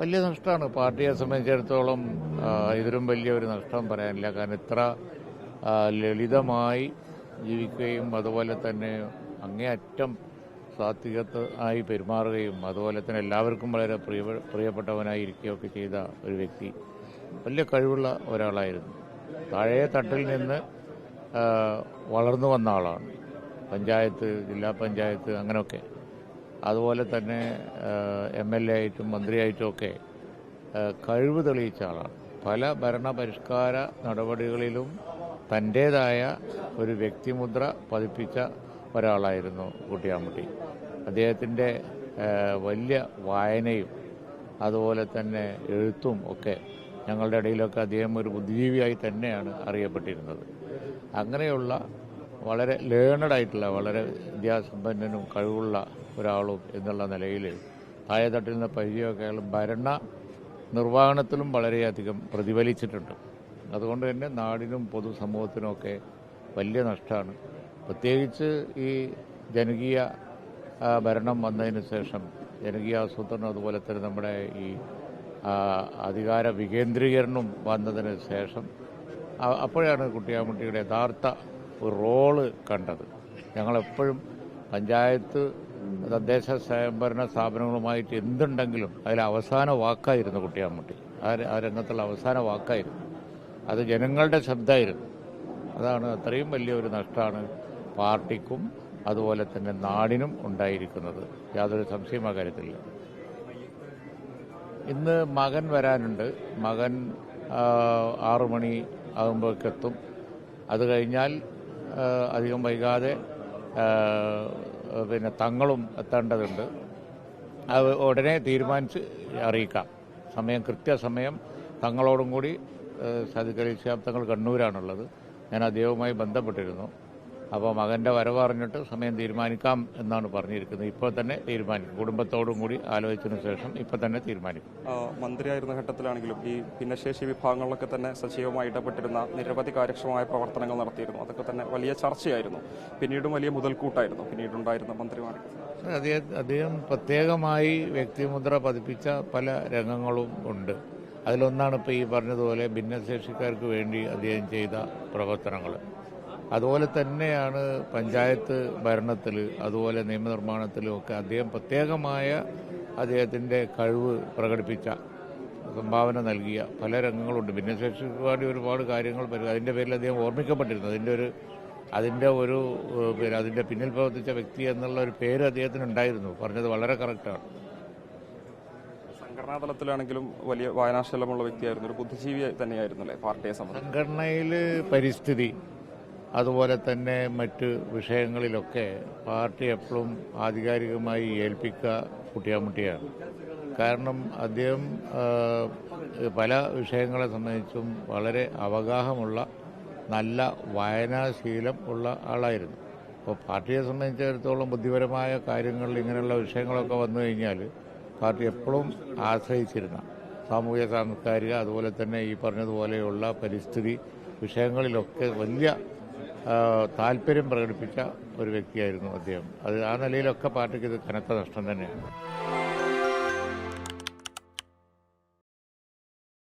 വലിയ നഷ്ടമാണ്. പാർട്ടിയെ സംബന്ധിച്ചിടത്തോളം ഇതിലും വലിയ ഒരു നഷ്ടം പറയാനില്ല. കാരണം ഇത്ര ലളിതമായി ജീവിക്കുകയും അതുപോലെ തന്നെ അങ്ങേയറ്റം സാത്വികത്ത് ആയി പെരുമാറുകയും അതുപോലെ തന്നെ എല്ലാവർക്കും വളരെ പ്രിയ പ്രിയപ്പെട്ടവനായി ഇരിക്കുകയൊക്കെ ചെയ്ത ഒരു വ്യക്തി വലിയ കഴിവുള്ള ഒരാളായിരുന്നു. താഴെ തട്ടിൽ നിന്ന് വളർന്നു വന്ന ആളാണ്. പഞ്ചായത്ത് ജില്ലാ പഞ്ചായത്ത് അങ്ങനെയൊക്കെ. അതുപോലെ തന്നെ എം എൽ എ ആയിട്ടും മന്ത്രിയായിട്ടും ഒക്കെ കഴിവ് തെളിയിച്ച ആളാണ്. പല ഭരണപരിഷ്കാര നടപടികളിലും തന്റേതായ ഒരു വ്യക്തിമുദ്ര പതിപ്പിച്ച ഒരാളായിരുന്നു കുട്ടിയാമ്പട്ടി അദ്ദേഹത്തിന്റെ വലിയ വായനയും അതുപോലെ തന്നെ എഴുത്തും ഒക്കെ ഞങ്ങളുടെ ഇടയിലൊക്കെ അദ്ദേഹം ഒരു ബുദ്ധിജീവിയായി തന്നെയാണ് അറിയപ്പെട്ടിരുന്നത്. അങ്ങനെയുള്ള വളരെ ലേണഡ് ആയിട്ടുള്ള വളരെ വിദ്യാസമ്പന്നനും കഴിവുള്ള ഒരാളും എന്നുള്ള നിലയിൽ താഴെത്തട്ടിൽ നിന്ന് പരിചയമൊക്കെ അയാൾ ഭരണ നിർവഹണത്തിലും വളരെയധികം പ്രതിഫലിച്ചിട്ടുണ്ട്. അതുകൊണ്ട് തന്നെ നാടിനും പൊതുസമൂഹത്തിനുമൊക്കെ വലിയ നഷ്ടമാണ്. പ്രത്യേകിച്ച് ഈ ജനകീയ ഭരണം വന്നതിന് ശേഷം ജനകീയ ആസൂത്രണം അതുപോലെ തന്നെ നമ്മുടെ ഈ അധികാര വികേന്ദ്രീകരണം വന്നതിന് ശേഷം അപ്പോഴാണ് കുട്ടിയാമുട്ടിയുടെ യഥാർത്ഥ റോൾ കണ്ടത്. ഞങ്ങളെപ്പോഴും പഞ്ചായത്ത് തദ്ദേശ സ്വയംഭരണ സ്ഥാപനങ്ങളുമായിട്ട് എന്തുണ്ടെങ്കിലും അതിൽ അവസാന വാക്കായിരുന്നു കുട്ടിയാമ്മട്ടി ആ രംഗത്തുള്ള അവസാന വാക്കായിരുന്നു. അത് ജനങ്ങളുടെ ശബ്ദമായിരുന്നു അതാണ് അത്രയും വലിയൊരു നഷ്ടമാണ് പാർട്ടിക്കും അതുപോലെ തന്നെ നാടിനും ഉണ്ടായിരിക്കുന്നത്. യാതൊരു സംശയം ആ കാര്യത്തില്ല ഇന്ന് മകൻ വരാനുണ്ട്. മകൻ ആറുമണി ആറു മണി ആകുമ്പോഴേക്കെത്തും. അത് കഴിഞ്ഞാൽ അധികം വൈകാതെ പിന്നെ തങ്ങളും എത്തേണ്ടതുണ്ട്. അത് ഉടനെ തീരുമാനിച്ച് അറിയിക്കാം. സമയം കൃത്യസമയം തങ്ങളോടും കൂടി സതികലി തങ്ങൾ കണ്ണൂരാണുള്ളത്. ഞാൻ അദ്ദേഹവുമായി ബന്ധപ്പെട്ടിരുന്നു. അപ്പോൾ മകന്റെ വരവ് അറിഞ്ഞിട്ട് സമയം തീരുമാനിക്കാം എന്നാണ് പറഞ്ഞിരിക്കുന്നത്. ഇപ്പോൾ തന്നെ തീരുമാനിക്കും. കുടുംബത്തോടും കൂടി ആലോചിച്ചതിനു ശേഷം ഇപ്പോൾ തന്നെ തീരുമാനിക്കും. മന്ത്രിയായിരുന്ന ഘട്ടത്തിലാണെങ്കിലും ഈ ഭിന്നശേഷി വിഭാഗങ്ങളിലൊക്കെ തന്നെ സജീവമായി ഇടപെട്ടിരുന്ന നിരവധി കാര്യക്ഷമമായ പ്രവർത്തനങ്ങൾ നടത്തിയിരുന്നു. അതൊക്കെ തന്നെ വലിയ ചർച്ചയായിരുന്നു. പിന്നീടും വലിയ മുതൽക്കൂട്ടായിരുന്നു. പിന്നീടുണ്ടായിരുന്ന മന്ത്രിമാർ. അദ്ദേഹം അദ്ദേഹം പ്രത്യേകമായി വ്യക്തിമുദ്ര പതിപ്പിച്ച പല രംഗങ്ങളും ഉണ്ട്. അതിലൊന്നാണ് ഇപ്പോൾ ഈ പറഞ്ഞതുപോലെ ഭിന്നശേഷിക്കാർക്ക് വേണ്ടി അദ്ദേഹം ചെയ്ത പ്രവർത്തനങ്ങൾ അതുപോലെ തന്നെയാണ് പഞ്ചായത്ത് ഭരണത്തിൽ അതുപോലെ നിയമനിർമ്മാണത്തിലും ഒക്കെ അദ്ദേഹം പ്രത്യേകമായ അദ്ദേഹത്തിന്റെ കഴിവ് പ്രകടിപ്പിച്ച സംഭാവന നൽകിയ പല രംഗങ്ങളുണ്ട്. ഭിന്നശേഷിക്ക് വേണ്ടി ഒരുപാട് കാര്യങ്ങൾ അതിന്റെ പേരിൽ അദ്ദേഹം ഓർമ്മിക്കപ്പെട്ടിരുന്നു. അതിന്റെ ഒരു അതിന്റെ ഒരു പിന്നെ അതിന്റെ പിന്നിൽ പ്രവർത്തിച്ച വ്യക്തി എന്നുള്ള ഒരു പേര് അദ്ദേഹത്തിന് ഉണ്ടായിരുന്നു. പറഞ്ഞത് വളരെ കറക്റ്റാണ് സംഘടനാ തലത്തിലാണെങ്കിലും വലിയ വായനാശലമുള്ള വ്യക്തിയായിരുന്നു. ഒരു ബുദ്ധിജീവി തന്നെയായിരുന്നു അല്ലേ? പാർട്ടിയെ സംബന്ധിച്ച്. സംഘടനയിൽ പരിസ്ഥിതി അതുപോലെ തന്നെ മറ്റ് വിഷയങ്ങളിലൊക്കെ പാർട്ടി എപ്പോഴും ആധികാരികമായി ഏൽപ്പിക്കുക കുട്ടിയാമുട്ടിയാണ്. കാരണം അദ്ദേഹം പല വിഷയങ്ങളെ സംബന്ധിച്ചും വളരെ അവഗാഹമുള്ള നല്ല വായനാശീലം ഉള്ള ആളായിരുന്നു. അപ്പോൾ പാർട്ടിയെ സംബന്ധിച്ചിടത്തോളം ബുദ്ധിപരമായ കാര്യങ്ങളിൽ ഇങ്ങനെയുള്ള വിഷയങ്ങളൊക്കെ വന്നു കഴിഞ്ഞാൽ പാർട്ടി എപ്പോഴും ആശ്രയിച്ചിരുന്ന സാമൂഹ്യ സാംസ്കാരിക അതുപോലെ തന്നെ ഈ പറഞ്ഞതുപോലെയുള്ള പരിസ്ഥിതി വിഷയങ്ങളിലൊക്കെ വലിയ താല്പര്യം പ്രകടിപ്പിച്ച ഒരു വ്യക്തിയായിരുന്നു അദ്ദേഹം. അത് ആ നിലയിലൊക്കെ പാർട്ടിക്ക് ഇത് കനത്ത നഷ്ടം തന്നെയാണ്.